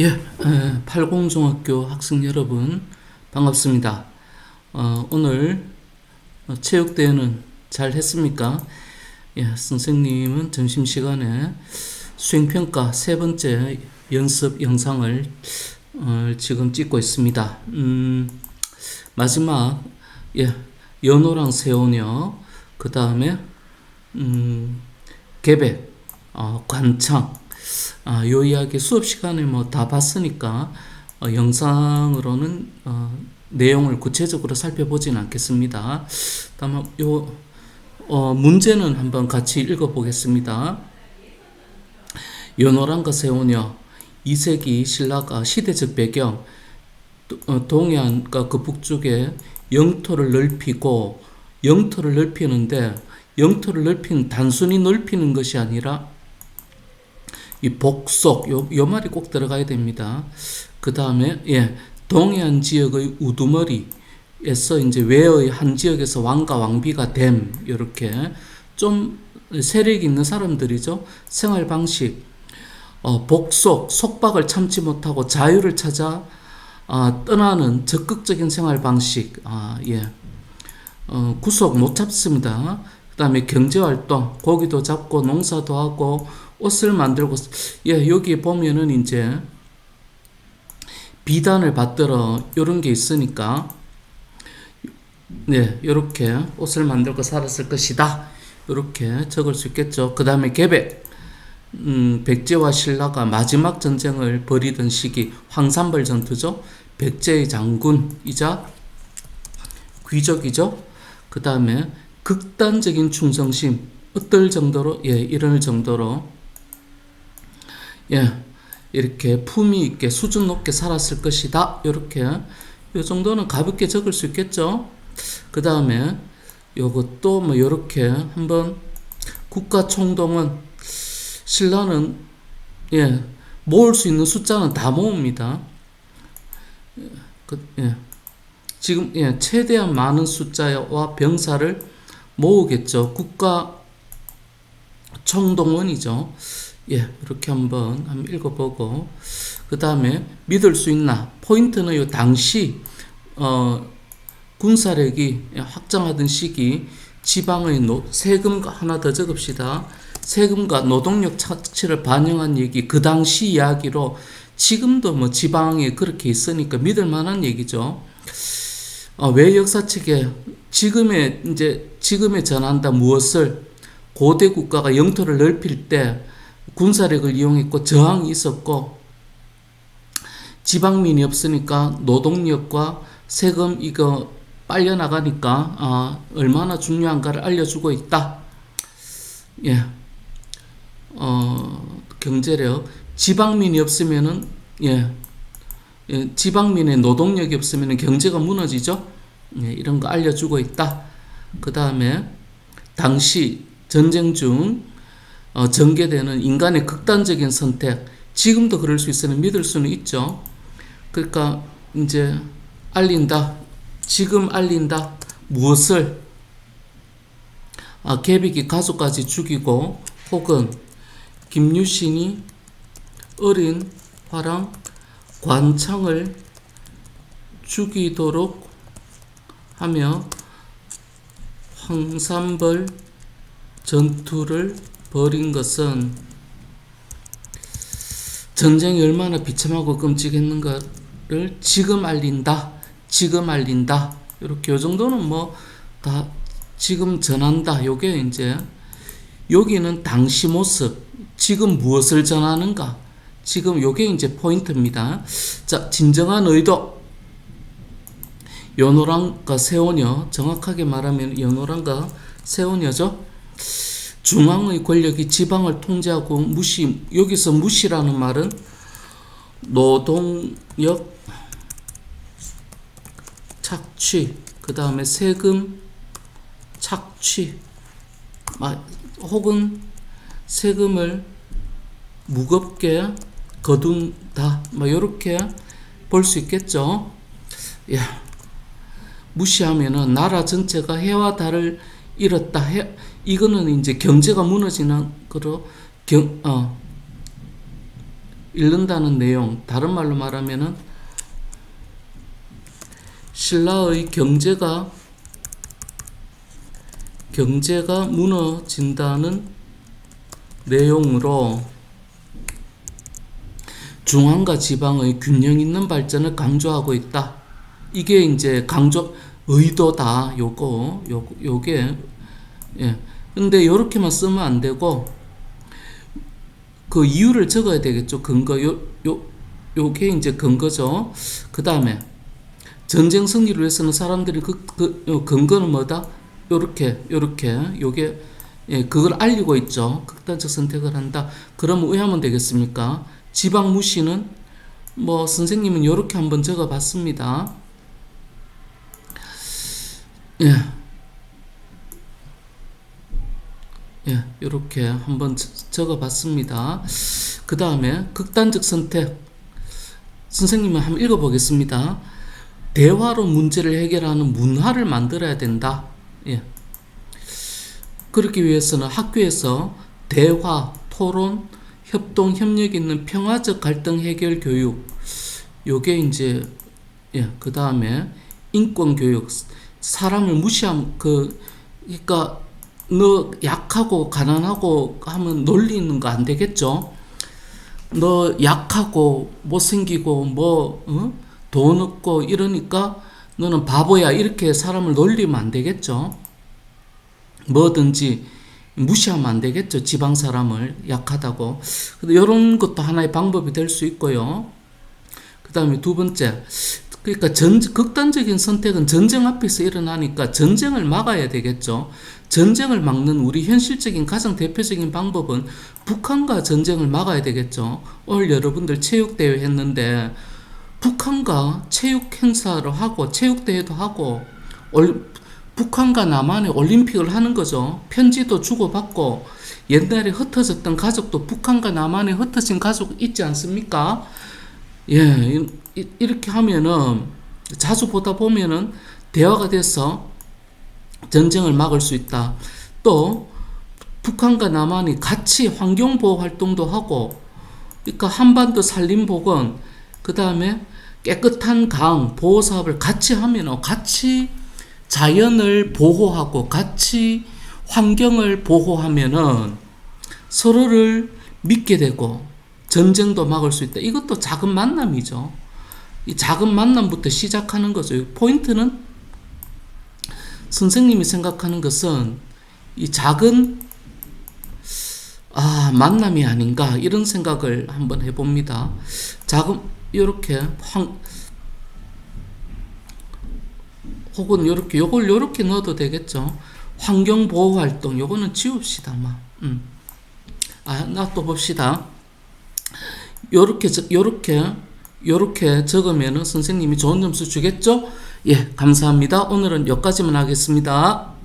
예, 에, 팔공중학교 학생 여러분 반갑습니다. 어, 오늘 어, 체육대회는 잘 했습니까? 예, 선생님은 점심시간에 수행평가 세 번째 연습 영상을 어, 지금 찍고 있습니다. 음, 마지막 예, 연호랑 세오녀 그 다음에 음, 계백, 어, 관창 아, 요 이야기 수업 시간에 뭐 다 봤으니까 어, 영상으로는 어, 내용을 구체적으로 살펴보지는 않겠습니다. 다만 요 어, 문제는 한번 같이 읽어보겠습니다. 연호랑과 세오녀 2세기 신라가 시대적 배경 도- 어, 동해안과 그 북쪽에 영토를 넓히고 영토를 넓히는데 영토를 넓히는 단순히 넓히는 것이 아니라 이 복속 요, 요 말이 꼭 들어가야 됩니다. 그 다음에 예 동해안 지역의 우두머리에서 이제 외의 한 지역에서 왕과 왕비가 됨 이렇게 좀 세력 있는 사람들이죠 생활 방식 어, 복속 속박을 참지 못하고 자유를 찾아 아, 떠나는 적극적인 생활 방식 아, 예. 어, 구속 못 잡습니다. 그 다음에 경제활동, 고기도 잡고 농사도 하고 옷을 만들고, 예, 여기 보면은 이제 비단을 받들어 이런 게 있으니까, 네, 이렇게 옷을 만들고 살았을 것이다. 이렇게 적을 수 있겠죠. 그 다음에 계백. 음, 백제와 신라가 마지막 전쟁을 벌이던 시기 황산벌 전투죠. 백제의 장군이자 귀족이죠. 그 다음에 극단적인 충성심 어떨 정도로 예 이럴 정도로 예 이렇게 품위 있게 수준 높게 살았을 것이다 이렇게 이 정도는 가볍게 적을 수 있겠죠. 그 다음에 요것도 뭐 이렇게 한번 국가 총동원 신라는 예 모을 수 있는 숫자는 다 모읍니다. 예, 그, 예. 지금 예, 최대한 많은 숫자와 병사를 모으겠죠. 국가 총동원이죠. 예, 이렇게 한번 한번 읽어보고 그 다음에 믿을 수 있나 포인트는 요 당시 어, 군사력이 확장하던 시기 지방의 노, 세금과 하나 더 적읍시다. 세금과 노동력 착취를 반영한 얘기 그 당시 이야기로 지금도 뭐 지방에 그렇게 있으니까 믿을 만한 얘기죠. 어, 왜 역사책에 지금의 이제 지금의 전한다 무엇을 고대 국가가 영토를 넓힐 때 군사력을 이용했고 저항이 있었고 지방민이 없으니까 노동력과 세금 이거 빨려 나가니까 아, 얼마나 중요한가를 알려주고 있다. 예, 어, 경제력 지방민이 없으면은 예, 예, 지방민의 노동력이 없으면 경제가 무너지죠. 예, 이런 거 알려주고 있다. 그 다음에 당시 전쟁 중 어, 전개되는 인간의 극단적인 선택, 지금도 그럴 수 있으니 믿을 수는 있죠. 그러니까 이제 알린다. 지금 알린다. 무엇을? 아, 계빅이 가족까지 죽이고 혹은 김유신이 어린 화랑 관창을 죽이도록 하며 황산벌 전투를 벌인 것은 전쟁이 얼마나 비참하고 끔찍했는가를 지금 알린다. 지금 알린다. 이렇게 요 정도는 뭐 다 지금 전한다. 요게 이제 여기는 당시 모습, 지금 무엇을 전하는가? 지금 요게 이제 포인트입니다. 자, 진정한 의도. 연호랑과 세오녀, 정확하게 말하면 연호랑과 세오녀죠. 중앙의 권력이 지방을 통제하고 무시, 여기서 무시라는 말은 노동력 착취, 그 다음에 세금 착취, 마- 혹은 세금을 무겁게 거둔다. 뭐 이렇게 볼 수 있겠죠. 야, 무시하면은 나라 전체가 해와 달을 잃었다. 해, 이거는 이제 경제가 무너지는 거로 경, 어, 잃는다는 내용, 다른 말로 말하면은 신라의 경제가 경제가 무너진다는 내용으로 중앙과 지방의 균형 있는 발전을 강조하고 있다. 이게 이제 강조 의도다. 요거 요 요게 예. 근데 요렇게만 쓰면 안 되고 그 이유를 적어야 되겠죠. 근거 요 요 요게 이제 근거죠. 그 다음에 전쟁 승리를 위해서는 사람들이 그, 그요 근거는 뭐다? 요렇게 요렇게 요게 예, 그걸 알리고 있죠. 극단적 선택을 한다. 그러면 왜 하면 되겠습니까? 지방 무시는 뭐 선생님은 요렇게 한번 적어 봤습니다. 예. 예, 요렇게 한번 적어 봤습니다. 그 다음에 극단적 선택. 선생님은 한번 읽어 보겠습니다. 대화로 문제를 해결하는 문화를 만들어야 된다. 예. 그렇기 위해서는 학교에서 대화, 토론, 협동, 협력 있는 평화적 갈등 해결 교육. 요게 이제 예, 그 다음에 인권 교육. 사람을 무시함 그 그러니까 너 약하고 가난하고 하면 놀리는 거 안 되겠죠? 너 약하고 못생기고 뭐 어? 돈 없고 이러니까 너는 바보야 이렇게 사람을 놀리면 안 되겠죠? 뭐든지 무시하면 안 되겠죠. 지방 사람을 약하다고. 근데 이런 것도 하나의 방법이 될 수 있고요. 그 다음에 두 번째. 그러니까 전, 극단적인 선택은 전쟁 앞에서 일어나니까 전쟁을 막아야 되겠죠. 전쟁을 막는 우리 현실적인 가장 대표적인 방법은 북한과 전쟁을 막아야 되겠죠. 오늘 여러분들 체육대회 했는데 북한과 체육 행사를 하고 체육대회도 하고 북한과 남한의 올림픽을 하는 거죠. 편지도 주고받고 옛날에 흩어졌던 가족도 북한과 남한에 흩어진 가족 있지 않습니까? 예, 이렇게 하면은 자주 보다 보면은 대화가 돼서 전쟁을 막을 수 있다. 또 북한과 남한이 같이 환경보호 활동도 하고, 그러니까 한반도 산림복원, 그 다음에 깨끗한 강 보호 사업을 같이 하면 같이 자연을 보호하고 같이 환경을 보호하면은 서로를 믿게 되고 전쟁도 막을 수 있다. 이것도 작은 만남이죠. 이 작은 만남부터 시작하는 거죠. 포인트는 선생님이 생각하는 것은 이 작은 아 만남이 아닌가 이런 생각을 한번 해봅니다. 작은 이렇게 황 혹은 요렇게 요걸 요렇게 넣어도 되겠죠. 환경 보호 활동 요거는 지웁시다 막. 음. 아, 나 또 봅시다. 요렇게 요렇게 요렇게 적으면은 선생님이 좋은 점수 주겠죠? 예, 감사합니다. 오늘은 여기까지만 하겠습니다.